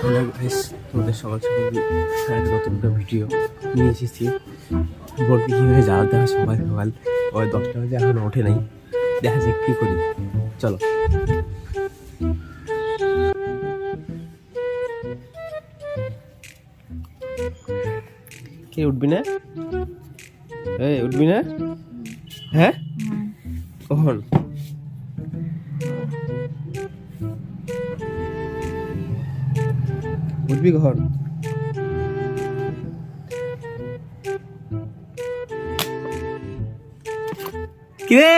Hello guys তোমাদের সকাল সকাল একটা নতুন একটা ভিডিও নিয়ে এসেছি। বলবি কীভাবে যাওয়া দেওয়া সকাল সকাল ওই দশটা বাজে এখনও ওঠে নাই। দেখা যাক কী করি। চলো। কে উঠবি না? এই উঠবি না? হ্যাঁ। কখন? উঠবি কখন কিরে?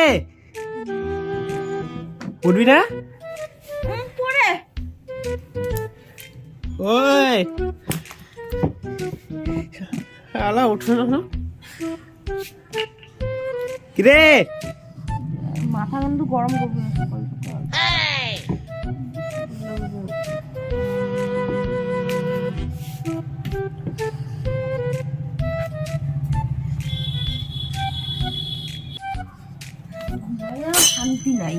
উঠবি না? পরে ওই। আলা উঠো না কিরে? মাথা কিন্তু গরম করবে শান্তি নাই।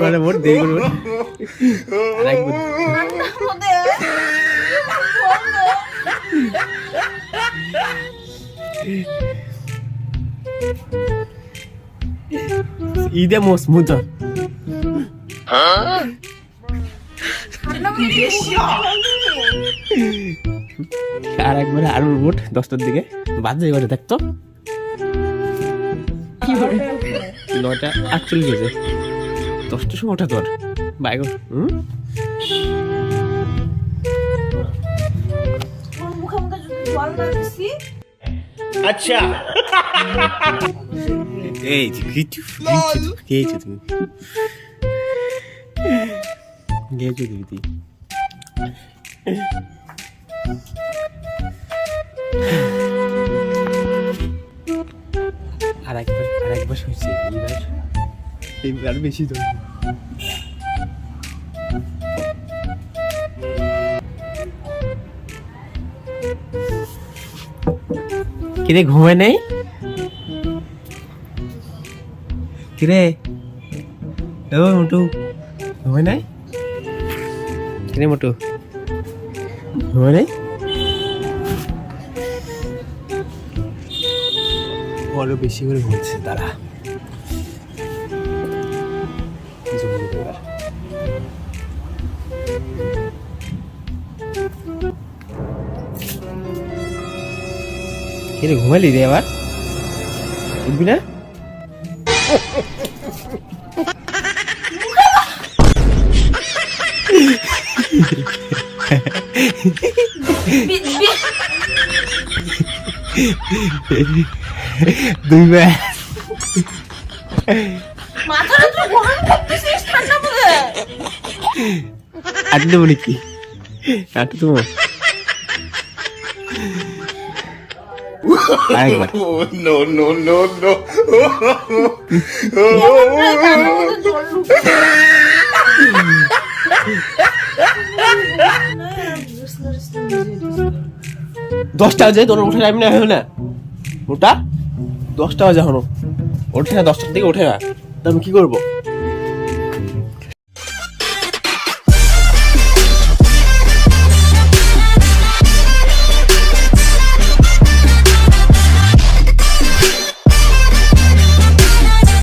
মানে মোট দেরি করব ঈদে মোস মুজা আর একবার আরও উঠ দশটার দিকে। বাজে এবারে দেখতো নয়টা আটচল্লিশ বাজে দশটার সময় ওঠা তোর। বাইক হুম? দিছি এই যে কিছু গেছো তুমি তুই আর একবার আর একবার হয়েছে এইবার। এইবার বেশি তো। কিরে ঘুমায় নেই? কিরে? ও মোটু ঘুমায় নাই? কিরে মোটু। নাই আরও বেশি করে ঘুমাচ্ছে তারা। কিরে ঘুমালি রে আবার উঠবি না? দুইবার মাথাটা তো গরম করতেছিস ঠান্ডা পড়ে আটে দেবো নাকি আটে দেবো আরেকবার no, no, no, no. কানের মধ্যে জল ঢুকছে দশটা বাজে, তোর উঠে টাইম না হয় না। ওটা? দশটা বাজে এখনও। ওঠে না, দশটার দিকে ওঠে না। তা আমি কি করব?